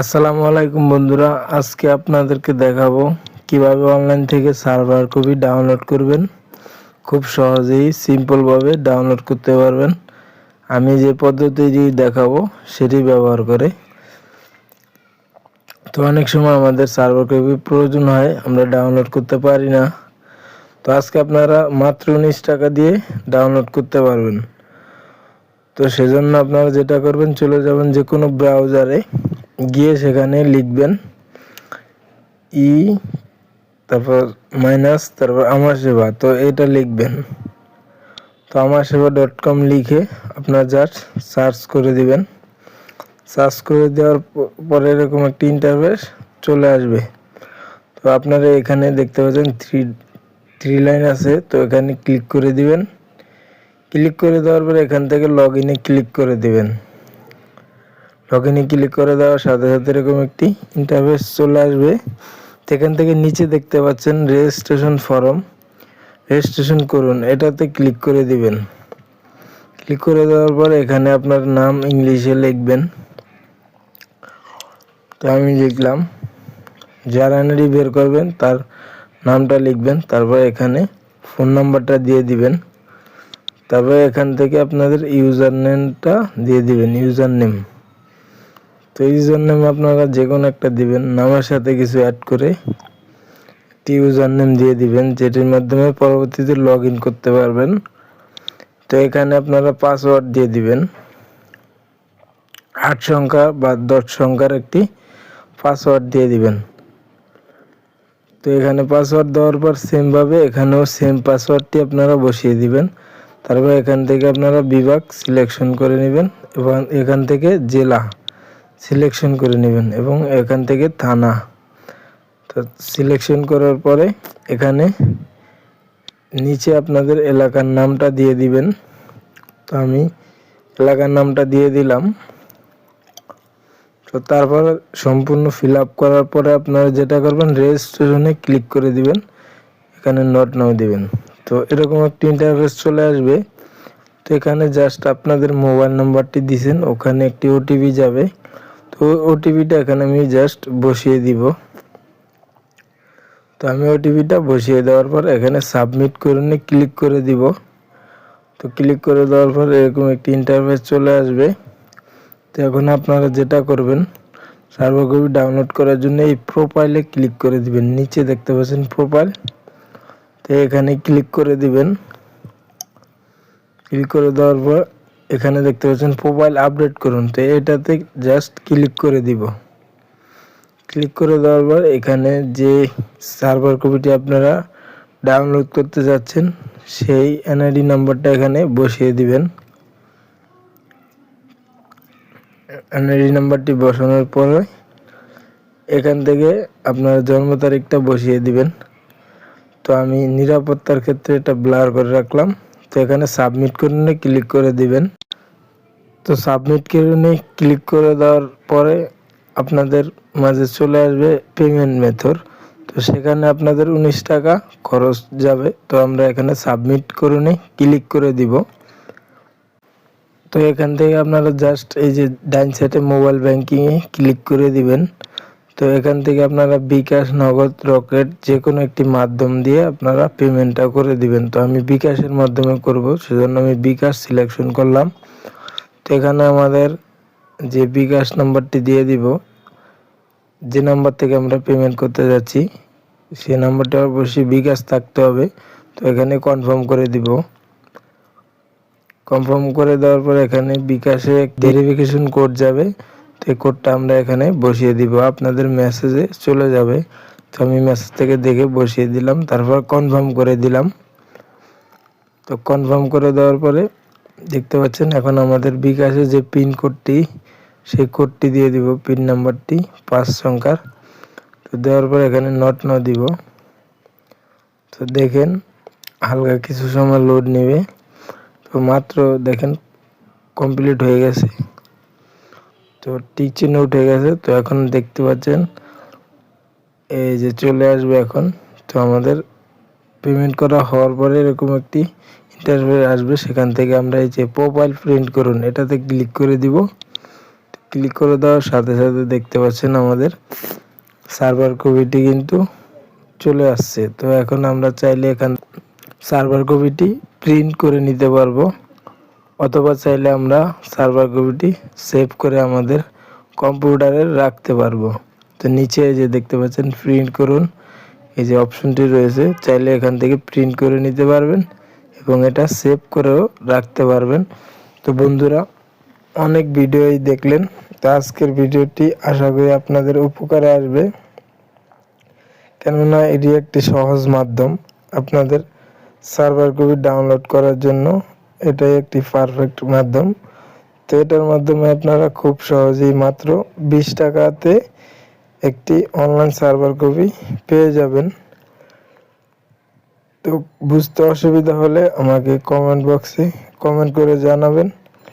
আসসালামু আলাইকুম বন্ধুরা, আজকে আপনাদেরকে দেখাবো কীভাবে অনলাইন থেকে সার্ভার কপি ডাউনলোড করবেন। খুব সহজেই সিম্পলভাবে ডাউনলোড করতে পারবেন। আমি যে পদ্ধতিটি দেখাবো, সেটি ব্যবহার করে। তো অনেক সময় আমাদের সার্ভার কপি প্রয়োজন হয়, আমরা ডাউনলোড করতে পারি না। তো আজকে আপনারা মাত্র উনিশ টাকা দিয়ে ডাউনলোড করতে পারবেন। তো সেজন্য আপনারা যেটা করবেন, চলে যাবেন যে কোনো ব্রাউজারে গিয়ে সেখানে লিখবেন ই, তারপর মাইনাস তারপর আমার সেবা, তো এটা লিখবেন। তো আমার সেবা ডট কম লিখে আপনার জাস্ট সার্চ করে দিবেন। সার্চ করে দেওয়ার পরে এরকম একটি ইন্টারভেস চলে আসবে। তো আপনারা এখানে দেখতে পাচ্ছেন থ্রি থ্রি লাইন আছে, তো এখানে ক্লিক করে দিবেন। ক্লিক করে দেওয়ার পরে এখান থেকে লগ ইনে ক্লিক করে দিবেন। লগ ইনে ক্লিক করে দেওয়ার সাথে সাথে এরকম একটি ইন্টারফেস চলে আসবে। এখান থেকে নিচে দেখতে পাচ্ছেন রেজিস্ট্রেশন ফর্ম রেজিস্ট্রেশন করুন, এটাতে ক্লিক করে দিবেন। ক্লিক করে দেওয়ার পর এখানে আপনার নাম ইংলিশে লিখবেন। তো আমি লিখলাম, যারা এনআরই বের করবেন, তার নামটা লিখবেন, তারপর এখানে ফোন নাম্বারটা দিয়ে দিবেন। তারপরে এখান থেকে আপনাদের ইউজার নেমটা দিয়ে দিবেন ইউজার নেম তো এই নেম আপনারা যে কোনো একটা দিবেন, নামের সাথে কিছু অ্যাড করে একটি ইউজার নেম দিয়ে দিবেন, যেটির মাধ্যমে পরবর্তীতে লগ করতে পারবেন। তো এখানে আপনারা পাসওয়ার্ড দিয়ে দিবেন। আট সংখ্যা বা দশ সংখ্যার একটি পাসওয়ার্ড দিয়ে দিবেন। তো এখানে পাসওয়ার্ড দেওয়ার পর সেমভাবে এখানেও সেম পাসওয়ার্ডটি আপনারা বসিয়ে দিবেন। তারপর এখান থেকে আপনারা বিভাগ সিলেকশন করে নেবেন এবং এখান থেকে জেলা। সিলেকশন করে নেবেন এবং এখান থেকে থানা। তো সিলেকশন করার পরে এখানে নিচে আপনাদের এলাকার নামটা দিয়ে দিবেন। তো আমি এলাকার নামটা দিয়ে দিলাম। তো তারপর সম্পূর্ণ ফিল করার পরে আপনারা যেটা করবেন রেজিস্ট্রেশনে ক্লিক করে দিবেন। এখানে নোট নাও দিবেন। তো এরকম একটি ইন্টারফেস চলে আসবে। তো এখানে জাস্ট আপনাদের মোবাইল নাম্বারটি দিছেন, ওখানে একটি ওটিপি যাবে। তো ওটিপিটা এখানে আমি জাস্ট বসিয়ে দিব। তো আমি ওটিপিটা বসিয়ে দেওয়ার পর এখানে সাবমিট করে নিয়ে ক্লিক করে দিব। তো ক্লিক করে দেওয়ার পর এরকম একটি ইন্টারফেস চলে আসবে। তো এখন আপনারা যেটা করবেন সার্ভার ডাউনলোড করার জন্য এই প্রোফাইলে ক্লিক করে দিবেন। নিচে দেখতে পাচ্ছেন প্রোফাইল তো এখানে ক্লিক করে দিবেন। ক্লিক করে দেওয়ার পর এখানে দেখতে পাচ্ছেন প্রোফাইল আপডেট করুন। তো এটাতে জাস্ট ক্লিক করে দিব। ক্লিক করে দেওয়ার পর এখানে যে সার্ভার কপিটি আপনারা ডাউনলোড করতে যাচ্ছেন, সেই এনআইডি নাম্বারটা এখানে বসিয়ে দিবেন। এনআইডি নাম্বারটি বসানোর পরে এখান থেকে আপনার জন্ম তারিখটা বসিয়ে দিবেন। তো আমি নিরাপত্তার ক্ষেত্রে এটা ব্লার করে রাখলাম। তো এখানে সাবমিট করে নিয়ে ক্লিক করে দিবেন। তো সাবমিট করে নিয়ে ক্লিক করে দেওয়ার পরে আপনাদের মাঝে চলে আসবে পেমেন্ট মেথড তো সেখানে আপনাদের উনিশ টাকা খরচ যাবে। তো আমরা এখানে সাবমিট করে নিয়ে ক্লিক করে দিব। তো এখান থেকে আপনারা জাস্ট এই যে ডাইন সাইডে মোবাইল ব্যাংকিংয়ে ক্লিক করে দিবেন। তো এখান থেকে আপনারা বিকাশ নগদ রকেট যে কোনো একটি মাধ্যম দিয়ে আপনারা পেমেন্টটা করে দিবেন। তো আমি বিকাশের মাধ্যমে করব, সেজন্য আমি বিকাশ সিলেকশন করলাম। তো এখানে আমাদের যে বিকাশ নাম্বারটি দিয়ে দিব, যে নাম্বার থেকে আমরা পেমেন্ট করতে যাচ্ছি সে নাম্বারটা অবশ্যই বিকাশ থাকতে হবে। তো এখানে কনফার্ম করে দিব। কনফার্ম করে দেওয়ার পর এখানে বিকাশে ভেরিফিকেশন কোড যাবে। তো এই কোডটা আমরা এখানে বসিয়ে দিব। আপনাদের মেসেজে চলে যাবে। তো আমি মেসেজ থেকে দেখে বসিয়ে দিলাম, তারপর কনফার্ম করে দিলাম। তো কনফার্ম করে দেওয়ার পরে দেখতে পাচ্ছেন, এখন আমাদের বিকাশে যে পিন কোডটি, সেই কোডটি দিয়ে দিব পিন নাম্বারটি, পাঁচ সংখ্যার। তো দেওয়ার পর এখানে নট ন দিব। তো দেখেন, হালকা কিছু সময় লোড নেবে। তো মাত্র দেখেন কমপ্লিট হয়ে গেছে। তো টিক চিহ্ন উঠে গেছে। তো এখন দেখতে পাচ্ছেন, এই যে চলে আসবে এখন। তো আমাদের পেমেন্ট করা হওয়ার পরে এরকম একটি ইন্টারভিউ আসবে। সেখান থেকে আমরা এই যে প্রোফাইল প্রিন্ট করুন, এটাতে ক্লিক করে দিব। ক্লিক করে দেওয়ার সাথে সাথে দেখতে পাচ্ছেন আমাদের সার্ভার কপিটি কিন্তু চলে আসছে। তো এখন আমরা চাইলে এখান সার্ভার কপিটি প্রিন্ট করে নিতে পারব। অথবা চাইলে আমরা সার্ভার কপিটি সেভ করে আমাদের কম্পিউটারে রাখতে পারব। তো নিচে যে দেখতে পাচ্ছেন প্রিন্ট করুন। এই যে অপশনটি রয়েছে, চাইলে এখান থেকে প্রিন্ট করে নিতে পারবেন এবং এটা সেভ করেও রাখতে পারবেন। তো বন্ধুরা, অনেক ভিডিওই দেখলেন। তো আজকের ভিডিওটি আশা করি আপনাদের উপকারে আসবে। কেননা এটি একটি সহজ মাধ্যম আপনাদের সার্ভার কপি ডাউনলোড করার জন্য। এটাই একটি পারফেক্ট মাধ্যম। তো এটার মাধ্যমে আপনারা খুব সহজেই মাত্র বিশ টাকাতে একটি অনলাইন সার্ভার কপি পেয়ে যাবেন। তো বুঝতে অসুবিধা হলে আমাকে কমেন্ট বক্সে কমেন্ট করে জানাবেন।